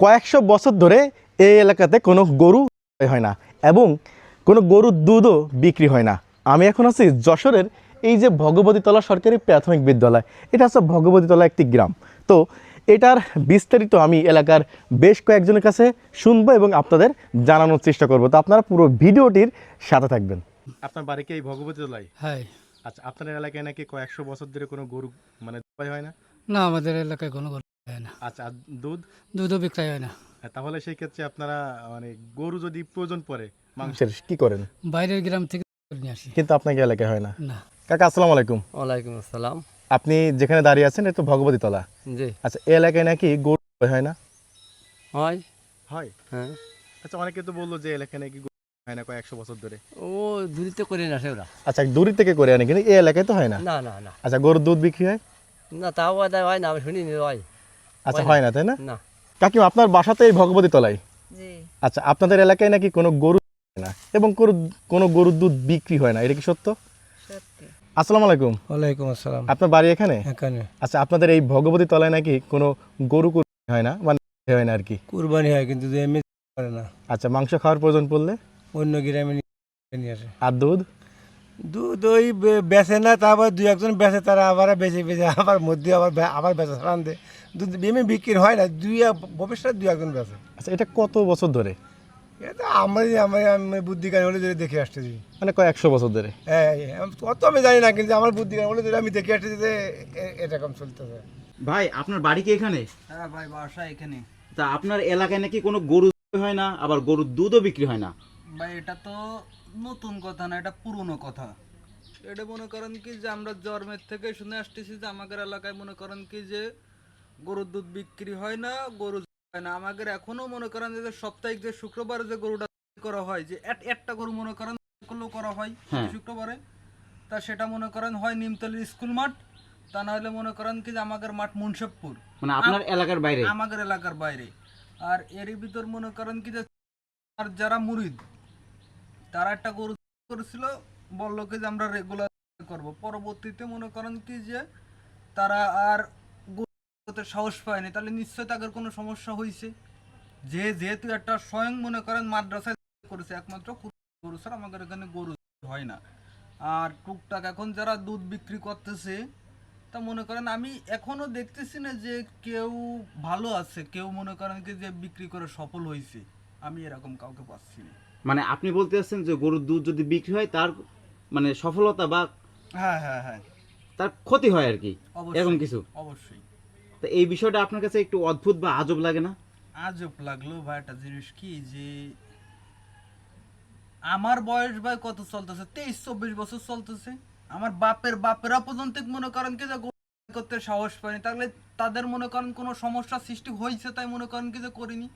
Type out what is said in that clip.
কয়েকশো বছর ধরে এই এলাকাতে কোনো গরু হয় না এবং কোনো গরুর দুধও বিক্রি হয় না। আমি এখন আছি যশোরের এই যে ভগবতীতলা সরকারি প্রাথমিক বিদ্যালয়। এটা হচ্ছে ভগবতীতলা একটি গ্রাম। তো এটার বিস্তারিত আমি এলাকার বেশ কয়েকজনের কাছে শুনব এবং আপনাদের জানানোর চেষ্টা করব। তো আপনারা পুরো ভিডিওটির সাথে থাকবেন। আপনার বাড়ি কি এই ভগবতীতলায়? হ্যাঁ। আচ্ছা আপনার এলাকায় নাকি কয়েকশো বছর ধরে কোনো গরু মানে হয় না? না আমাদের এলাকায় কোনো গরু হয় না। আচ্ছা আর দুধ? দুধও বিক্রয় হয় না। হ্যাঁ, তাহলে সেই ক্ষেত্রে আপনারা মানে গরু যদি প্রয়োজন পড়ে মাংসের কি করেন? বাইরের গ্রাম থেকে নিয়ে আসি। কিন্তু আপনাকে এলাকায় হয় না। না। কাকা আসসালামু আলাইকুম। ওয়ালাইকুম আসসালাম। আপনি যেখানে দাঁড়িয়ে আছেন এটা তো ভগবতী তলা জি। আচ্ছা এই এলাকায় নাকি গরু হয় না? হয়। হয়? হ্যাঁ। আচ্ছা অনেকে তো বলল যে এলাকায় নাকি গরু হয় না কয়েকশো বছর ধরে। ও দূরিতে করে না ওরা আচ্ছা দূরের থেকে করে আনে কিন্তু এই এলাকায় তো হয় না। না না না। আচ্ছা গরুর দুধ বিক্রি হয়? না তাও হয় না আমি শুনিনি হয়। আচ্ছা হয় না। তাই না? না। কাকিমা আপনার বাসাতে এই ভগবতী তলায়? আচ্ছা আপনাদের এলাকায় নাকি কোনো গরু না? এবং কোনো কোনো গরুর দুধ বিক্রি হয় না? এটা কি সত্য? সত্যি। আসসালামু আলাইকুম। ওয়ালাইকুম আসসালাম। আপনার বাড়ি এখানে? এখানে। আচ্ছা আপনাদের এই ভগবতী তলায় নাকি কোনো গরু কুরবানি হয় না? মানে হয় না আর কি? কুরবানি হয় কিন্তু এমনি করে না। আচ্ছা মাংস খাওয়ার প্রয়োজন পড়লে? অন্য গ্রামে নিয়ে আসে। আর দুধ? দুধ ওই বেচে না তারপর দুই একজন বেচে তারা আবার বেচে বেচে আবার মধ্যে আবার আবার বেচা ছাড়ান দেয়। দুধ এমনি বিক্রি হয় না দুই ভবিষ্যৎ দুই একজন বেচে। আচ্ছা এটা কত বছর ধরে? এটা আমরা আমার আমি বুদ্ধি জ্ঞান হলে ধরে দেখে আসতেছি মানে কয়েকশো বছর ধরে? হ্যাঁ আমি- অত আমি জানি না কিন্তু আমার বুদ্ধি জ্ঞান হলে ধরে আমি দেখে আসতেছি যে এরকম চলতেছে। ভাই আপনার বাড়ি কি এখানে? হ্যাঁ ভাই বাসা এখানে। তা আপনার এলাকায় নাকি কোনো গরু হয় না আবার গরুর দুধও বিক্রি হয় না? ভাই এটা তো নতুন কথা না এটা পুরনো কথা। এটা মনে করেন কি যে আমরা জন্মের থেকে শুনে আসতেছি যে আমাদের এলাকায় মনে করেন কি যে গরুর দুধ বিক্রি হয় না গরু হয় না। আমাদের এখনও মনে করেন যে সাপ্তাহিক যে শুক্রবারে যে গরুটা করা হয় যে একটা গরু মনে করেন করলেও করা হয় হ্যাঁ। শুক্রবারে তা সেটা মনে করেন হয় নিমতলি স্কুল মাঠ তা না হলে মনে করেন কি যে আমাদের মাঠ মুন্সবপুর। মানে আপনার এলাকার বাইরে? আমাদের এলাকার বাইরে। আর এরই ভিতর মনে করেন কি যে আর যারা মুরিদ তারা একটা গরু করেছিল, বলল কি যে আমরা রেগুলার করব। পরবর্তীতে মনে করেন কি যে তারা আর করতে সাহস পায়নি। তাহলে নিশ্চয়ই তাদের কোনো সমস্যা হয়েছে যে যেহেতু একটা স্বয়ং মনে করেন মাদ্রাসায় করেছে, একমাত্র গরু ছাড়া আমাদের এখানে গরু হয় না। আর টুকটাক এখন যারা দুধ বিক্রি করতেছে, তা মনে করেন আমি এখনও দেখতেছি না যে কেউ ভালো আছে, কেউ মনে করেন কি যে বিক্রি করে সফল হয়েছে আমি এরকম কাউকে পাচ্ছি না। মানে আপনি বলতে চাচ্ছেন যে গরুর দুধ যদি বিক্রি হয় তার মানে সফলতা বা হ্যাঁ হ্যাঁ হ্যাঁ। তার ক্ষতি হয় আর কি এরকম কিছু? অবশ্যই। তো এই বিষয়টা আপনার কাছে একটু অদ্ভুত বা আজব লাগে না? আজব লাগল ভাই একটা জিনিস কি যে আমার বয়স ভাই কত চলতেছে? তেইশ চব্বিশ বছর চলতেছে। আমার বাপের বাপেরা পর্যন্ত মনে করেন কি যে করতে সাহস পায়নি। তাহলে তাদের মনে করেন কোনো সমস্যা সৃষ্টি হয়েছে তাই মনে করেন কি যে করিনি?